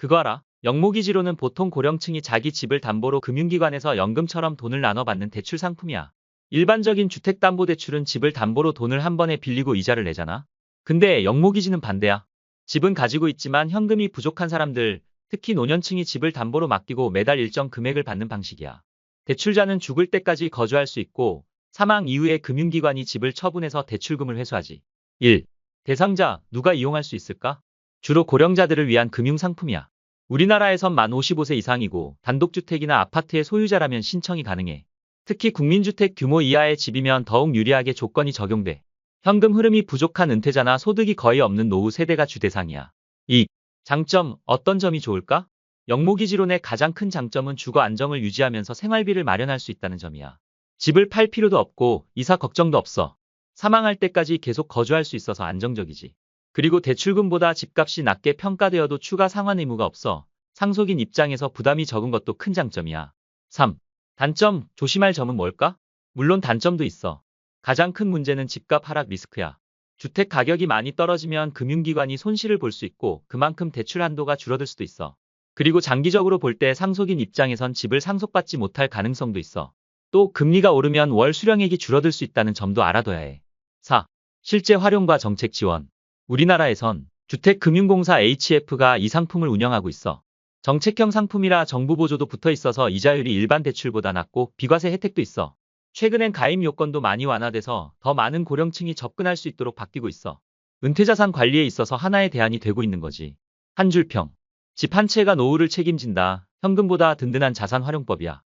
그거 알아? 영모기지로는 보통 고령층이 자기 집을 담보로 금융기관에서 연금처럼 돈을 나눠 받는 대출 상품이야. 일반적인 주택담보대출은 집을 담보로 돈을 한 번에 빌리고 이자를 내잖아. 근데 영모기지는 반대야. 집은 가지고 있지만 현금이 부족한 사람들, 특히 노년층이 집을 담보로 맡기고 매달 일정 금액을 받는 방식이야. 대출자는 죽을 때까지 거주할 수 있고 사망 이후에 금융기관이 집을 처분해서 대출금을 회수하지. 1. 대상자, 누가 이용할 수 있을까? 주로 고령자들을 위한 금융상품이야. 우리나라에선 만 55세 이상이고 단독주택이나 아파트의 소유자라면 신청이 가능해. 특히 국민주택 규모 이하의 집이면 더욱 유리하게 조건이 적용돼. 현금 흐름이 부족한 은퇴자나 소득이 거의 없는 노후 세대가 주 대상이야. 2. 장점, 어떤 점이 좋을까? 영모기지론의 가장 큰 장점은 주거 안정을 유지하면서 생활비를 마련할 수 있다는 점이야. 집을 팔 필요도 없고 이사 걱정도 없어. 사망할 때까지 계속 거주할 수 있어서 안정적이지. 그리고 대출금보다 집값이 낮게 평가되어도 추가 상환 의무가 없어 상속인 입장에서 부담이 적은 것도 큰 장점이야. 3. 단점, 조심할 점은 뭘까? 물론 단점도 있어. 가장 큰 문제는 집값 하락 리스크야. 주택 가격이 많이 떨어지면 금융기관이 손실을 볼 수 있고 그만큼 대출 한도가 줄어들 수도 있어. 그리고 장기적으로 볼 때 상속인 입장에선 집을 상속받지 못할 가능성도 있어. 또 금리가 오르면 월 수령액이 줄어들 수 있다는 점도 알아둬야 해. 4. 실제 활용과 정책 지원. 우리나라에선 주택금융공사 HF가 이 상품을 운영하고 있어. 정책형 상품이라 정부 보조도 붙어 있어서 이자율이 일반 대출보다 낮고 비과세 혜택도 있어. 최근엔 가입 요건도 많이 완화돼서 더 많은 고령층이 접근할 수 있도록 바뀌고 있어. 은퇴자산 관리에 있어서 하나의 대안이 되고 있는 거지. 한 줄 평. 집 한 채가 노후를 책임진다. 현금보다 든든한 자산 활용법이야.